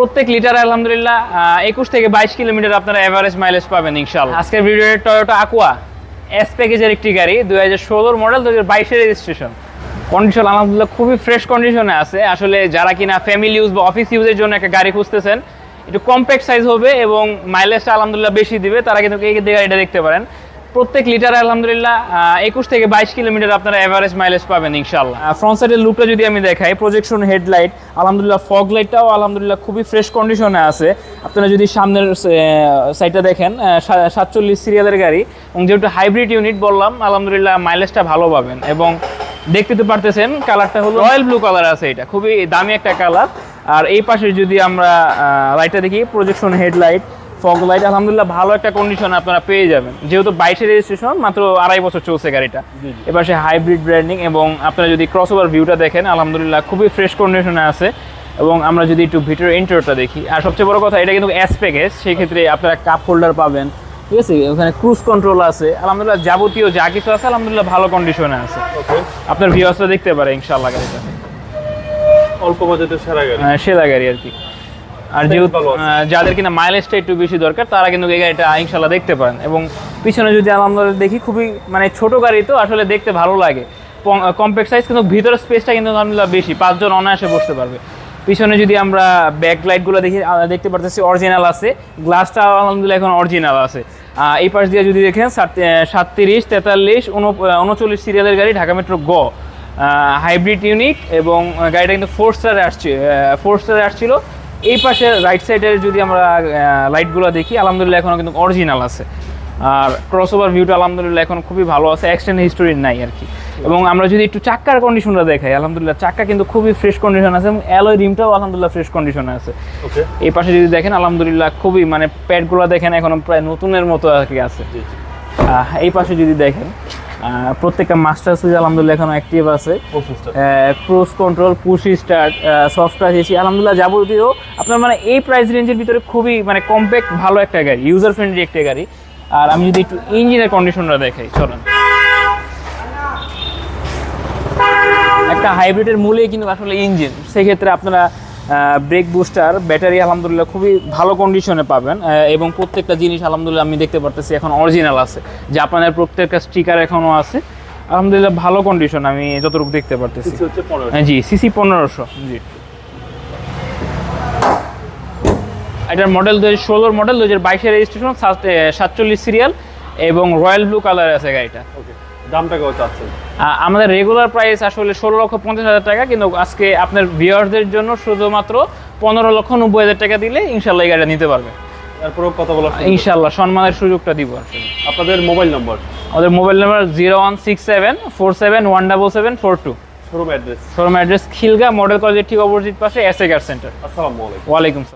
প্রত্যেক লিটার আলহামদুলিল্লাহ একুশ থেকে বাইশ কিলোমিটার আপনারা এভারেজ মাইলেজ পাবেন ইনশাল্লাহ আজকের ভিডিওর টয়োটা আকুয়া এস প্যাকেজের একটি গাড়ি, দুই হাজার ষোলোর মডেল দু হাজার বাইশের রেজিস্ট্রেশন কন্ডিশন আলহামদুলিল্লাহ খুবই ফ্রেশ কন্ডিশনে আছে। আসলে যারা কিনা ফ্যামিলি ইউজ বা অফিস ইউজের জন্য একটা গাড়ি খুঁজতেছেন, একটু কম্প্যাক্ট সাইজ হবে এবং মাইলেজটা আলহামদুলিল্লাহ বেশি দিবে, তারা কিন্তু এই গাড়িটা দেখতে পারেন। প্রত্যেক লিটার আলহামদুলিল্লাহ একুশ থেকে বাইশ কিলোমিটার আপনারা অ্যাভারেজ মাইলেজ পাবেন ইনশাল্লাহ ফ্রন্ট সাইডের লুকটা যদি আমি দেখাই প্রজেকশন হেডলাইট আলহামদুলিল্লাহ ফগ লাইটটাও আলহামদুলিল্লাহ খুবই ফ্রেশ কন্ডিশনে আছে। আপনারা যদি সামনের সাইডটা দেখেন সাতচল্লিশ সিরিয়ালের গাড়ি, এবং যেহেতু হাইব্রিড ইউনিট বললাম, আলহামদুলিল্লাহ মাইলেজটা ভালো পাবেন। এবং দেখতে তো পারতেছেন কালারটা হলো রয়্যাল ব্লু কালার আছে এটা, খুবই দামি একটা কালার আর এই পাশে যদি আমরা লাইটটা দেখি প্রজেকশন হেডলাইট ফগ লাইট আলহামদুলিল্লাহ ভালো একটা কন্ডিশন আপনারা পেয়ে যাবেন। যেহেতু বাইশের রেজিস্ট্রেশন মাত্র আড়াই বছর চলছে গাড়িটা। এবার সে হাইব্রিড ব্র্যান্ডিং এবং আপনারা যদি ক্রস ওভার ভিউটা দেখেন আলহামদুলিল্লাহ খুবই ফ্রেশ কন্ডিশনে আছে। এবং আমরা যদি একটু ভিতরের ইন্টারটা দেখি আর সবচেয়ে বড় কথা এটা কিন্তু এস প্যাকেজ সেই ক্ষেত্রে আপনারা কাপ হোল্ডার পাবেন। ঠিক আছে? ওখানে ক্রুজ কন্ট্রোল আছে আলহামদুলিল্লাহ যাবতীয় যা কিছু আছে আলহামদুলিল্লাহ ভালো কন্ডিশনে আছে। আপনার ভিউয়ার্সরা দেখতে পারে ইনশাআল্লাহ গাড়িটা। অল্প বাজেটের সেরা গাড়ি। আহ, সেরা গাড়ি আর কি। আর যেহেতু যাদের কিনা মাইলেজটা একটু বেশি দরকার তারা কিন্তু এই গাড়িটা ইনশাল্লাহ দেখতে পারেন। এবং পিছনে যদি আমরা দেখি খুবই মানে ছোট গাড়ি তো আসলে দেখতে ভালো লাগে। কম্প্যাক্ট সাইজ কিন্তু ভিতরে স্পেসটা কিন্তু আলহামদুলিল্লাহ বেশি পাঁচজন অনায়াসে বসতে পারবে। পিছনে যদি আমরা ব্যাক লাইটগুলো দেখি দেখতে পারতেছি অরিজিনাল আছে। গ্লাসটা আলহামদুলিল্লাহ এখন অরিজিনাল আছে। এই পাশ দিয়ে যদি দেখেন সাতত্রিশ তেতাল্লিশ উনচল্লিশ সিরিয়ালের গাড়ি ঢাকা মেট্রো গ। হাইব্রিড ইউনিট এবং গাড়িটা কিন্তু ফোর স্টারে আসছে ফোর স্টারে আসছিল। এই পাশে রাইট সাইডের যদি আমরা লাইটগুলো দেখি আলহামদুলিল্লাহ এখনও কিন্তু অরিজিনাল আছে। আর ক্রস ওভার ভিউটা আলহামদুলিল্লাহ এখন খুবই ভালো আছে এক্সটেন্ড হিস্টোরি নাই আর কি। এবং আমরা যদি একটু চাক্কার কন্ডিশনটা দেখাই আলহামদুলিল্লাহ চাক্কা কিন্তু খুবই ফ্রেশ কন্ডিশন আছে এবং অ্যালয় রিমটাও আলহামদুলিল্লাহ ফ্রেশ কন্ডিশনে আছে। এই পাশে যদি দেখেন আলহামদুলিল্লাহ খুবই মানে প্যাডগুলো দেখেন এখনও প্রায় নতুনের মতো আর কি আছে। এই পাশে যদি দেখেন প্রত্যেকটা মাস্টার সুইচ আলহামদুলিল্লাহ এখন অ্যাক্টিভ আছে। Cruise control push start soft touch AC আলহামদুলিল্লাহ যাবতীয় আপনার মানে এই প্রাইস রেঞ্জের ভিতরে খুবই মানে কম্প্যাক্ট ভালো একটা গাড়ি ইউজার ফ্রেন্ডলি একটা গাড়ি। আর আমি যদি একটু ইঞ্জিনের কন্ডিশনটা দেখাই চলেন। একটা হাইব্রিডের মূলেই কিন্তু আসলে ইঞ্জিন সেক্ষেত্রে আপনারা ব্রেক বুস্টার ব্যাটারি আলহামদুলিল্লাহ খুবই ভালো কন্ডিশনে পাবেন। এবং প্রত্যেকটা জিনিস আলহামদুলিল্লাহ আমি দেখতে পারতেছি এখন অরিজিনাল আছে। জাপানের প্রত্যেকটা স্টিকার এখনও আছে। আলহামদুলিল্লাহ ভালো কন্ডিশন আমি যতটুকু দেখতে পারতেছি। হ্যাঁ, জি সিসি পনেরোশো। জি। এটার মডেল দু হাজার ষোলোর মডেল দু হাজার বাইশের রেজিস্ট্রেশন সাতচল্লিশ সিরিয়াল এবং রয়্যাল ব্লু কালার আছে গাড়িটা। ওকে দামটা কত চাচ্ছেন আমাদের রেগুলার প্রাইস আসলে ষোলো লক্ষ পঞ্চাশ হাজার টাকা কিন্তু আজকে আপনার ভিউয়ারদের জন্য শুধুমাত্র পনেরো লক্ষ নব্বই হাজার টাকা দিলে ইনশাল্লাহ এই গাড়িটা নিতে পারবে। তারপরেও কথা ইনশাল্লাহ সম্মানের সুযোগটা দিব। আপনাদের মোবাইল নম্বর আমাদের mobile number zero one six seven four seven one double seven four two showroom address showroom address Khilgaon model কলেজের ঠিক অপোজিট পাশে এস এ কার সেন্টার আসসালামু আলাইকুম। ওয়ালাইকুম